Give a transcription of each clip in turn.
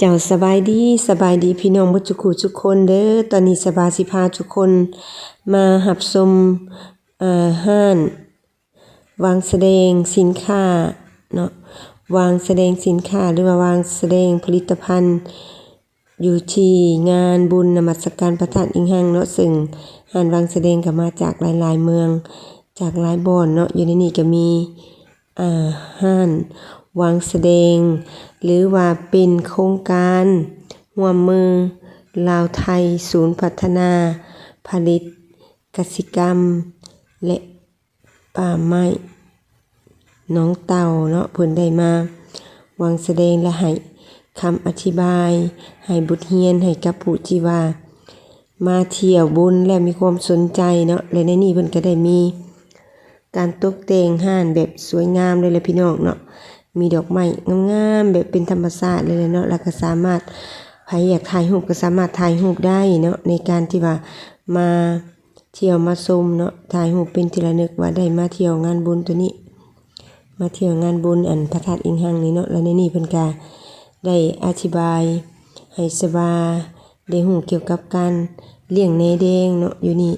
เจ้าสบายดีสบายดีพี่น้องบ่ทุกคู่ทุกคนเด้อตอนนี้สบายสิพาทุกคน มาหับชมอ่าห้านวางแสดงสินค้าเนาะวางแสดงสินค้าหรือว่าวางแสดงผลิตภัณฑ์ อยู่ที่งานบุญนมัสการพระธาตุอิงหังเนาะซึ่งหานวางแสดงก็มาจากหลายๆเมือง จากหลายบ่อนเนาะอยู่ในนี้ก็มีอ่าห้านวางแสดง หรือว่าเป็นโครงการร่วมมือ ลาวไทย ศูนย์พัฒนา ผลิต กสิกรรม และป่าไม้น้องเต่าเนาะเพิ่นได้มาวางแสดงและให้คำอธิบาย ให้บทเรียนให้กับผู้ที่ว่า มาเที่ยวบุญและมีความสนใจเนาะและในนี้เพิ่นก็ได้มี การตกแต่งห้านแบบสวยงามเลยแหละพี่น้องเนาะ มีดอกไม้งามๆแบบเป็นธรรมชาติเลยเนาะแล้วก็สามารถใครอยากถ่ายรูปก็สามารถถ่ายรูปได้เนาะในการที่ว่ามาเที่ยวมาชมเนาะถ่ายรูปเป็นที่ระลึกว่าได้มาเที่ยวงานบุญตัวนี้ มาเที่ยวงานบุญอันพระธาตุอิงหังนี่เนาะแล้วในนี้เพิ่นก็ได้อธิบายให้สบาได้ฮู้เกี่ยวกับการเลี้ยงเนแดงเนาะอยู่นี่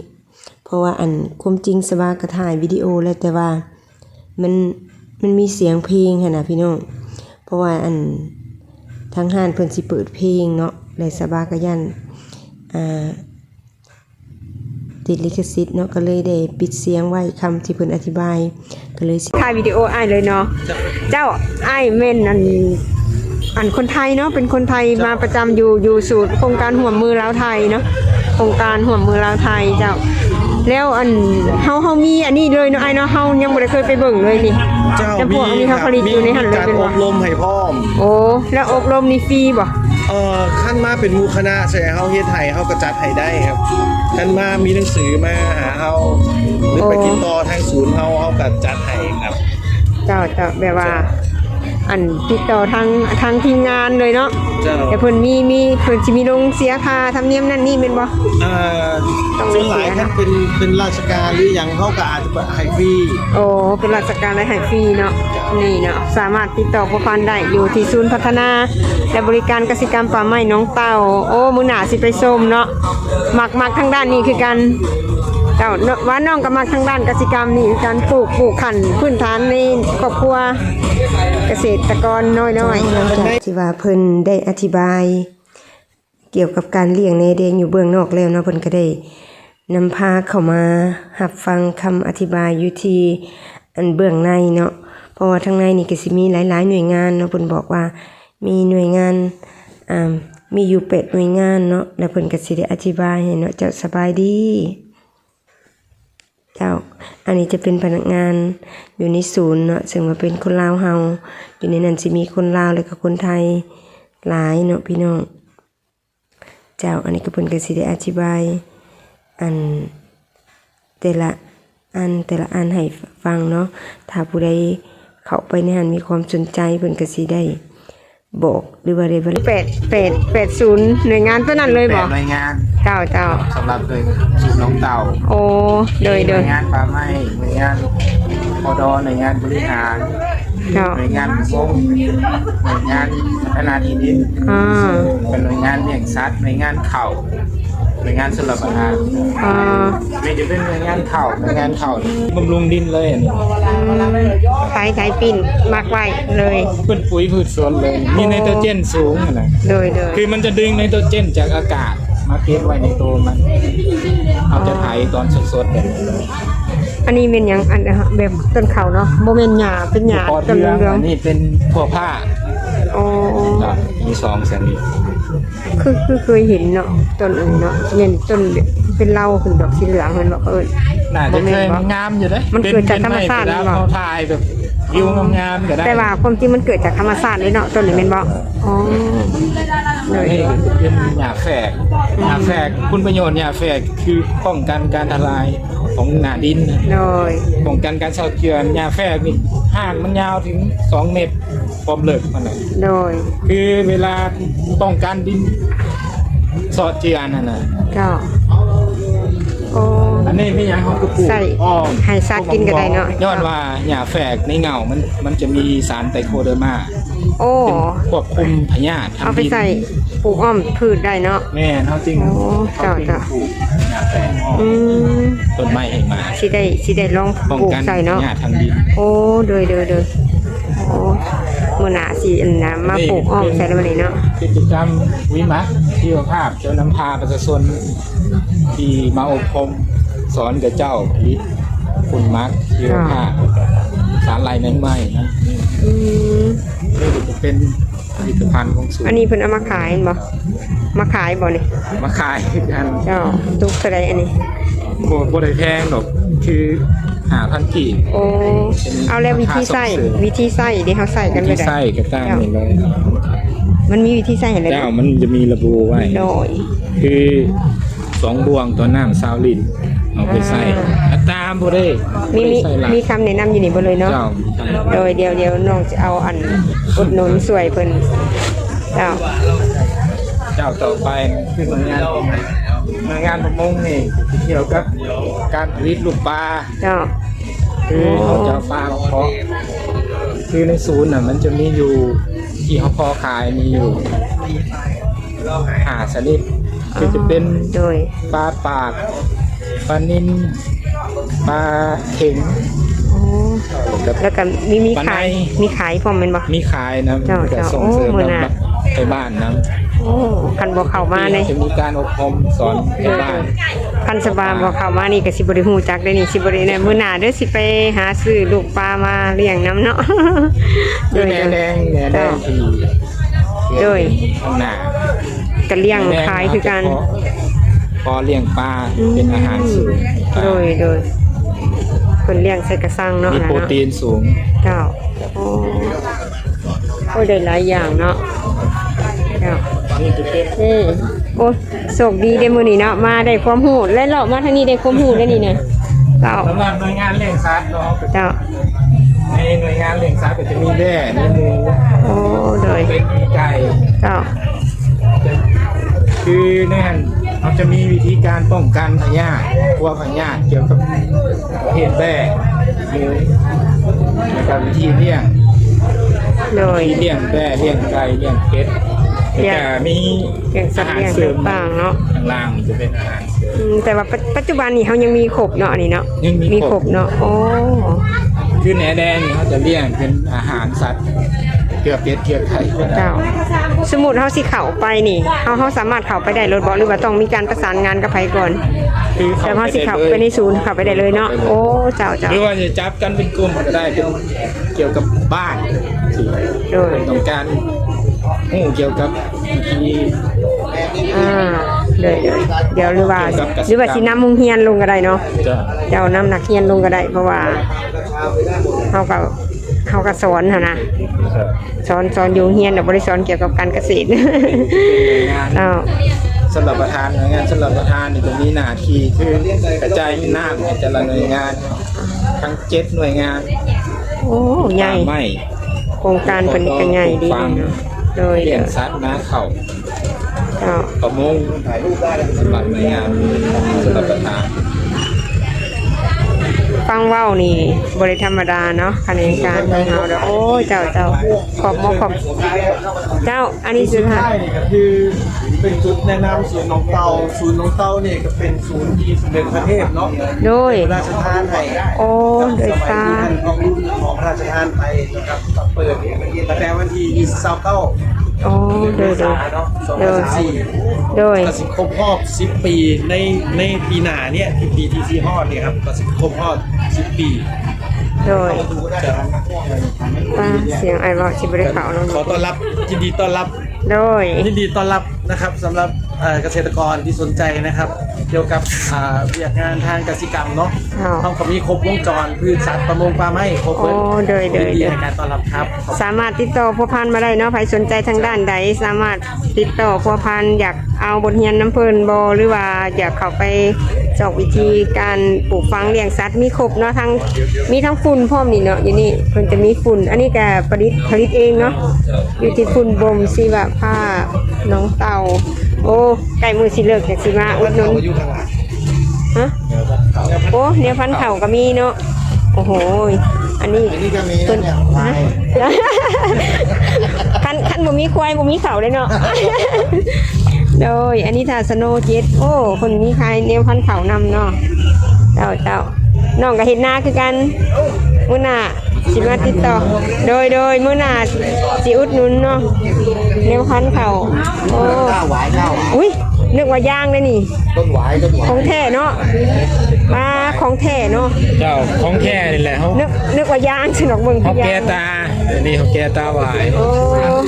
เพราะว่าอันความจริงสบาก็ถ่ายวิดีโอแล้วแต่ว่ามัน มันมีเสียงเพลงหั่นน่ะพี่น้อง เพราะว่าอันทางห้านเพิ่นสิเปิดเพลงเนาะและสบาก็ยันอ่าติดลิขสิทธิ์เนาะก็เลยได้ปิดเสียงไว้คำที่เพิ่นอธิบาย ก็เลยสิถ่ายวิดีโออ้ายเลยเนาะเจ้าอ้ายเม่นอันอันคนไทยเนาะเป็นคนไทยมาประจำอยู่อยู่สูตรโครงการห่วมมือลาวไทยเนาะโครงการห่วมมือลาวไทยเจ้า แล้วอันเฮาเฮามีอันนี้เลยเนาะอ้ายเนาะเฮายังบ่ได้เคยไปเบิ่งเลยนี่เจ้าแล้วพมีวกอันนี้เขาผลิตอยู่ในหันเลยการเป็นอบ่บรมให้พร้อม โอ้แล้วอบรมนี่ฟรีบ่เอ่อขั้นมาเป็นหมูคณะใช่เฮาเฮ็ดให้เฮาก็จัดให้ได้ครับขั้นมามีหนังสือมาหาเฮาหรือไปติดต่อทางศูนย์เฮาเฮาก็จัดให้ครับ เจ้าเจ้าแบบว่า อันติดต่อทางทางทีมงานเลยเนาะเจ้าแต่เพิ่นมีมีเพิ่นสิมีลงเสียค่าธรรมเนียมนั่นนี่แม่นบ่อ่าต้องส่วนหลายเสียนะ ท่านเป็นเป็นราชการหรือหยังเฮาก็อาจจะให้ฟรีโอ้เป็นราชการและหายฟรีเนาะนี่เนาะสามารถติดต่อผู้พันได้อยู่ที่ศูนย์พัฒนา และบริการกสิกรรมป่าไม้น้องเต่า โอ้มือหนาสิไปส้มเนาะมักมักทางด้านนี้คือกัน เจ้าว่าน้องก็มักทางด้านกสิกรรมนี่การปลูกปลูกขันพื้นฐานในครอบครัวเกษตรกรน้อยหลังจากที่ว่าเพิ่นได้อธิบาย เกี่ยวกับการเลี้ยงเนแดงอยู่เบื้องนอกแล้วเนาะเพิ่นก็ได้นำพาเข้ามารับฟังคำอธิบายอยู่ที่อันเบื้องในเนาะเพราะว่าทางในนี่ก็สิมีหลายๆ หน่วยงานเนาะเพิ่นบอกว่ามีหน่วยงานอ่ามีอยู่เป็ดหน่วยงานเนาะแล้วเพิ่นก็สิได้อธิบายให้เนาะเจ้าสบายดี เจ้า อันนี้จะเป็นพนักงานอยู่ในศูนย์เนาะซึ่งว่าเป็นคนลาวเฮาอยู่ในนั้นสิมีคนลาวและก็คนไทยหลายเนาะพี่น้อง เจ้าอันนี้ก็เพิ่นก็สิได้อธิบาย อันแต่ละอันแต่ละอันให้ฟังเนาะ ถ้าผู้ใดเข้าไปในหันมีความสนใจเพิ่นก็สิได้บอกหรือว่าได้บริๆแปดแปดแปดศูนย์หน่วยงานตัวนั้นเลยแปบ่ดหน่วยงาน เจ้าเจ้าสำหรับเลยสูบน้องเต่า โอ้โดยหโดน่วยยงานป่าไม้หน่วยงานพอดอหน่วยงานบริหารเจ้าหน่วยงานวงหน่วยงานพัฒนาที่ดินอ่าเป็นหน่วยงานเลี้ยงสัตว์หน่วยงานเข่าหน่วยงานสุรประทานอ่าไม่จะเป็นหน่วยงานเข่าหน่วยงานเข่าบำรุงดินเลยอันนี้ขายขายปิ่นมักไว้เลยเป็นปุ๋ยพืชสวนเลย มีไนโตรเจนสูงอะนะโดยโดยคือมันจะดึงไนโตรเจนจากอากาศ มาเก็บไว้ในตัวมัน เอาจะไถตอนสดๆแบบนี้เลยอันนี้เป็นหยังอันแบบต้นเขาเนาะโมเมนหญ้าเป็นหญ้าปอต้นเทืองเหลืองอันนี้เป็นพวกผ้าๆอ๋อครับมีสองชนิดคือคือเคยเห็นเนาะต้นอื่นเนาะเนี่ยต้นเป็นเหล้าขึ้นดอกสีเหลืองมันบอกเออน่าจะเคยบ่แม่นบ่มันงามอยู่เด้มันเกิดจากธรรมชาติเป็นหรือเปล่าเขาถ่ายแบบ วิวงามๆก็ได้แต่ว่าความจริงมันเกิดจากธรรมชาติเลยเนาะต้นนี้เป็นบอกอ๋อเลยนี่เป็นหญ้าแฝกหญ้าแฝกคุณประโยชน์หญ้าแฝกคือป้องกันการทลายของหนาดินเลยป้องกันการเช่าเกลือนหญ้าแฝกนี่ห่างมันยาวถึง 2 เมตรความลึกมันน่ะเลยคือเวลาป้องกันดินสอดเจือนนั่นน่ะก็ โอ้ อันนี้ไม่ยังเขาก็ปลูกใส่อ้อมให้สัตว์กินก็ได้เนาะย้อนว่าหญ้าแฝกในเงามันมันจะมีสารไตรโคเดอร์มาโอ้เป็นควบคุมพยาธิเอาไปใส่ปลูกอ้อมพืชได้เนาะ แม่นเขาจริงโอ้เขาจริงจ้ะปลูกหญ้าแฝกอ้อมอืมต้นไม้ให้มาสิได้สิได้ลองป้องปลูกกันใส่พเนาะยาธิทางดิน โอ้โดยโดยโดยโอ้มื้อหน้าสิอันนะมาปลูกอ้อมใส่แล้วบัดนี้เนาะ กิจกรรมวิมักชีวภาพเจ้านำพาประชาชน ที่มาอบรมสอนกับเจ้าผลิตคุณมักชีวภาพสารลายใหม่ๆนะอืมนี่ก็จะเป็นผลิตภัณฑ์ของศูนอันย์นี้เพิ่นเอามาขายเห็นบ่มาขายบ่นี่มาขายกันเจ้าตุกเท่าใดอันนี้โบโบได้แพงหรอกคือหาพันกี่โอ้เอาแล้ววิธีใส่วิธีใส่ที่เขาใส่กันไปที่ได้ไส้กระตั้งนี่เลยมันมีวิธีใส่ให้เลยเจ้ามันจะมีระบุไว้โดยคือ สองบวงตัวน้ำซาวลินเอาไปใส่อ่าอัตามบ่ได้มีบ่มีได้ใส่หลักมีคำแนะนำอยู่นี่บ่เลยเนาะเจ้าโดยเดียวเดียวน้องจะเอาอันอุดหนุนสวยเพิ่นเจ้าเจ้าต่อไปคือหน่วยงานหน่วยงานประมงนี่เกี่ยวกับการผลิตลูกปลาเจ้าคือเขาจะเอาปลามาเพาะคือในศูนย์น่ะมันจะมีอยู่ที่เขาเพอขายมีอยู่หาชนิด คือจะเป็นโดยปลาปากปลานินปลาเข็งโอ้กับแล้วก็มีมีปลาในขายมีขายพร้อมแม่นบ่ มีขายนะเจ้าจะเจ้าส่งเสริมโอ้มื้อหน้ารับไปบ้านนะโอ้คันบ่เข้ามาเลย จะมีการอบรมสอนไปบ้านคันสบายบ่เข้ามานี่ก็สิบ่ได้ฮู้จักได้นี่สิบ่ได้แน่มื้อหน้าเด้อสิไปหาซื้อลูกปลามาเลี้ยงน้ำเนาะโดคือยแหนแดงแหนแดงที่โดยข้างหน้า ก็เลี้ยงขายคือกันพอเลี้ยงปลาเป็นอาหารสูงโดยโดยเพิ่นเลี้ยงใส่กระสังเนาะมีนะโปรเนาะตีนสูงเจ้าโอ้โอ้ได้หลายอย่างเนาะเจ้านี่จะเป็นอืมโอ้โชคดีได้มื้อนี้เนาะมาได้ความรู้และเลาะมาทางนี้ได้ความรู้ได้นี่นะเจ้าสำหรับหน่วยงานเลี้ยงสัตว์เนาะเจ้าในหน่วยงานเลี้ยงสัตว์ก็จะมีแบ่มีหมูโอ้โดยเป็นมีไก่เจ้าจะ คือในหันเขาจะมีวิธีการป้องกันพยาธิกลัวพยาธิเกี่ยวกับเหตุแบ่หมูแล้วก็วิธีเลี้ยงโดย วิธีเลี้ยงแบ่เลี้ยงไก่เลี้ยงเป็ดเลี้ยงแต่มีเลี้ยงสัตว์อาหารเลี้ยงเสริมต่างๆเนาะข้างล่างนี่จะเป็นอาหารเสริม อืมแต่ว่าปัจปัจจุบันนี้เขายังมีครบเนาะอันนี้เนาะยังมีมีคครรบบเนาะโอ้คือแหนแดงนี่เขาจะเลี้ยงเป็นอาหารสัตว์ เกลือเป็ดเกลือไข่ก็ได้เจ้า สมมุติเฮาสิเข้าไปนี่เฮาเฮาสามารถเข้าไปได้รถบ่หรือว่าต้องมีการประสานงานกับไผก่อนคือแต่เฮาสิเข้าไปในศูนย์เข้าไปได้เลยเนาะโอ้เจ้าเจ้าหรือว่าจะจับกันเป็นกลุ่มก็ได้เป็นเกี่ยวกับบ้านที่โดยต้องการหูเกี่ยวกับวิธีอ่าเดี๋ยวเดี๋ยวเดี๋ยวหรือว่าเกี่ยวกับกสิกรรมหรือว่าสินำโรงเรียนลงก็ได้เนาะจะเจ้านำนักเรียนลงก็ได้เพราะว่าเฮาก็ เฮาก็สอนหั่นนะสอนสอนอยู่โรงเรียนแต่บ่ได้สอนเกี่ยวกับการเกษตรเจ้าสำหรับประธานหน่วยงานสำหรับประธานนี่จะมีหน้าที่คือกระจายน้ำให้แต่ละหน่วยงาน ทั้งเจ็ดหน่วยงาน โอ้ใหญ่ป่าไม้โครงการเพิ่นก็ใหญ่ดีเนาะโดยเลี้เดี๋ยยงวสัตว์นาเข่าเจ้าประมงสำหรับหน่วยงานสำหรับประธาน ฟังเว้านี่บริธรรมดาเนาะคะแนนการของเฮาเด้อโอ้ยเจ้าเจ้าขอบมอกขอบเจ้าอันนี้สุดท้าย นี่ก็คือเป็นจุดแนะนำศูนย์น้องเตาศูนย์น้องเตาเนี่ยก็เป็นศูนย์ที่สมเด็จพระเทพเนาะโดยพระราชทานให้โอ้โดยสมัยตาที่ท่านของรุ่นของพระราชทานไปนะครับเปิดตั้งแต่วันที่29 โอ้โดยโดย เนาะโดย2014โดย ก็สิครบรอบ10ปีในในปีหน้าเนี่ยที่ปีที่ที่ฮอดเนี่ยครับก็สิครบรอบ10ปีโดยป้าเสียงไอรอสิบริเขาลงขอต้อนรับยินดีต้อนรับโดยยินดีต้อนรับ นะครับสำหรับเอ่อเกษตรกรที่สนใจนะครับ เกี่ยวกับอ่าเรียกงานทางกสิกรรมเนาะอ้าวเขาก็มีครบวงจรพืชสัตว์ประมงปลาไม้ครบโอ้เลยโดยโดยยินดีโดยในการต้อนรับครับขอบสามารถติดต่อพัวพันมาได้เนาะใครสนใจทางด้านใด สามารถติดต่อพัวพันอยากเอาบทเรียนน้ำเพลินบอหรือว่าอยากเข้าไปสอบวิธีการปลูกฝังเลี้ยงสัตว์มีครบเนาะทั้งมีทั้งฝุ่นพร้อมนี่เนาะอยู่นี่เพิ่นจะมีฝุ่น อันนี้ก็ผลิตผลิตเองเนาะอยู่ที่ฝุ่นบ่มชีวภาพ น้องเต่า โอ้ใกล้มือสิเลิกจากสิมาอุดหนุนอยู่ข้างหลังฮะโอ้เดี๋ยวพันเข่าก็มีเนาะโอ้โหอันนี้อันนี้ก็มีเพิ่นเนี่ยฮะคันคันบ่มีควายบ่มีเขาเลยเนาะโดยอันนี้ทาสโนเจ็ดโอ้คนมีใครแนวพันเขานำเนาะเจ้าเจ้าน้องก็เห็นหน้าคือกันมื้อหน้าสิมาติดต่อ โดยโดยมื้อหน้าสิอุดหนุนเนาะ แนวพันเขาโอ้ข้าวหวายข้าวอุ้ยนึกว่าย่างเลยนี่ ต้นหวายต้นหวายของแท้เนาะมาของแท้เนาะเจ้าของแท้นี่แหละเขานึกนึกว่าย่างสนอกเบิ่งเขาคือแก้ย่างตาอันนี้เขาแก้ตาหวายโอ้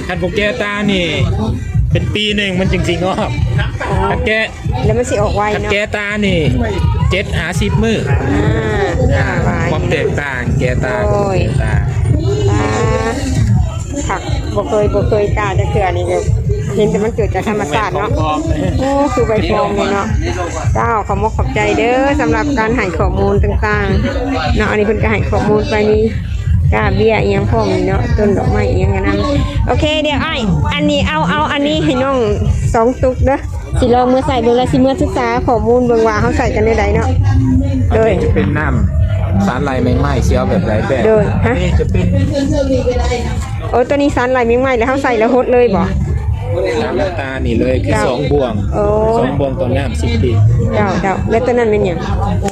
คันพวกแก้ตานี่ เป็นปีหนึ่งมันจริงๆออกคันแก้แล้วมันสิออกไวคันเนาะแก้ตานี่เจ็ดหาสิบมืออ่าไวความแตกต่างแก้ตาโอ้ยแก้ตาอ่าผัก บ่เคยบ่เคยกล้าจะเกลือนี่ก็เห็นแต่มันเกิดจากธรรมชาติเนาะพร้อมๆเลยโอ้คือใบปลอมเลยเนาะเจ้าขอมกขอบใจเด้อสำหรับการให้ข้อมูลต่างๆเนาะอันนี้เพิ่นก็ให้ข้อมูลไปนี่กาเบี้ยอีหยังพร้อมนี่เนาะต้นดอกไม้อีหยังกันนำโอเคเดี๋ยวไอ้ายอันนี้เอาเอาอันนี้ให้น้องสองตุกเด้อสิลองมือใส่เบิ่งแล้วสิมือศึกษาข้อมูลเบิ่งว่าเฮาใส่กันได้ใดเนาะโดยอันนี้จะเป็นน้ำสารลายไม่ไหม้เชียวแบบไรแบบโดยฮะอันนี่จะเป็น โอ้ตัวนี้สันไหลายมิ่งไหมแล้วเฮาใส่แล้วฮดเลยบ่น้ำน้ำตาลนี่เลยคือเจ้าสองบ่วงโอ้สองบ่วงต่อน้ำสิบปีเจ้าเจ้าแล้วตัวนั้นเป็นหยัง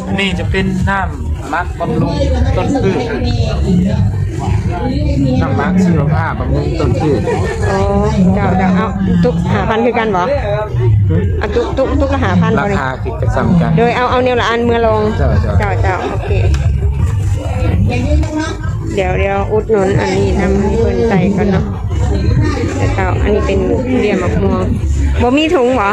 อันนี้จะเป็นน้ำมักบำรุงต้นพืชน้ำมักชีวภาพบำรุงต้นพืชโอ้เจ้าเจ้าเอาตุกหาพันคือกันบ่เอาตุกตุกตุกละหาพันราบ่นี่คาคือกระซำกันโดยเอาเอาแนวละอันเมื่อลงเจ้าเจ้าเจ้าโอเค เดี๋ยวเดี๋ยวอุดหนุนอันนี้นำให้เพิ่นใส่กันเนาะเจ้าอันนี้เป็นเรียมมะม่วงบ่มีถุงบ่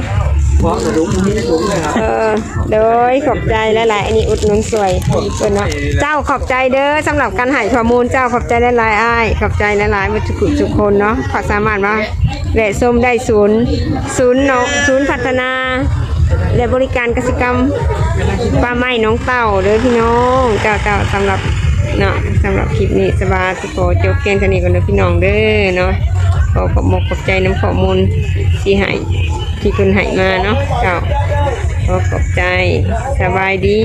เพราะกระดุมมีถุงนะครับเออโดยขอบใจหลายๆอันนี้อุดหนุนสวยเพิ่นเนาะเจ้าขอบใจเด้อสำหรับการให้ข้อมูลเจ้าขอบใจหลายๆอ้ายขอบใจหลายๆวัตถุกุทุกคนเนาะขอสามารถมาแวะส้มได้ศูนย์ศูนย์เนาะศูนย์พัฒนาและบริการกสิกรรมป้าไม้น้องเต่าเด้อพี่น้องเจ้าเจ้าสำหรับ เนาะสำหรับคลิปนี้สบายสิขอจบเพียงเท่านี้ก่อนเด้อพี่น้องเด้อเนาะขอขอบมกขอบใจน้ำข้อมูลที่ให้ที่คุณให้มาเนาะเจ้าขอขอบใจสบายดี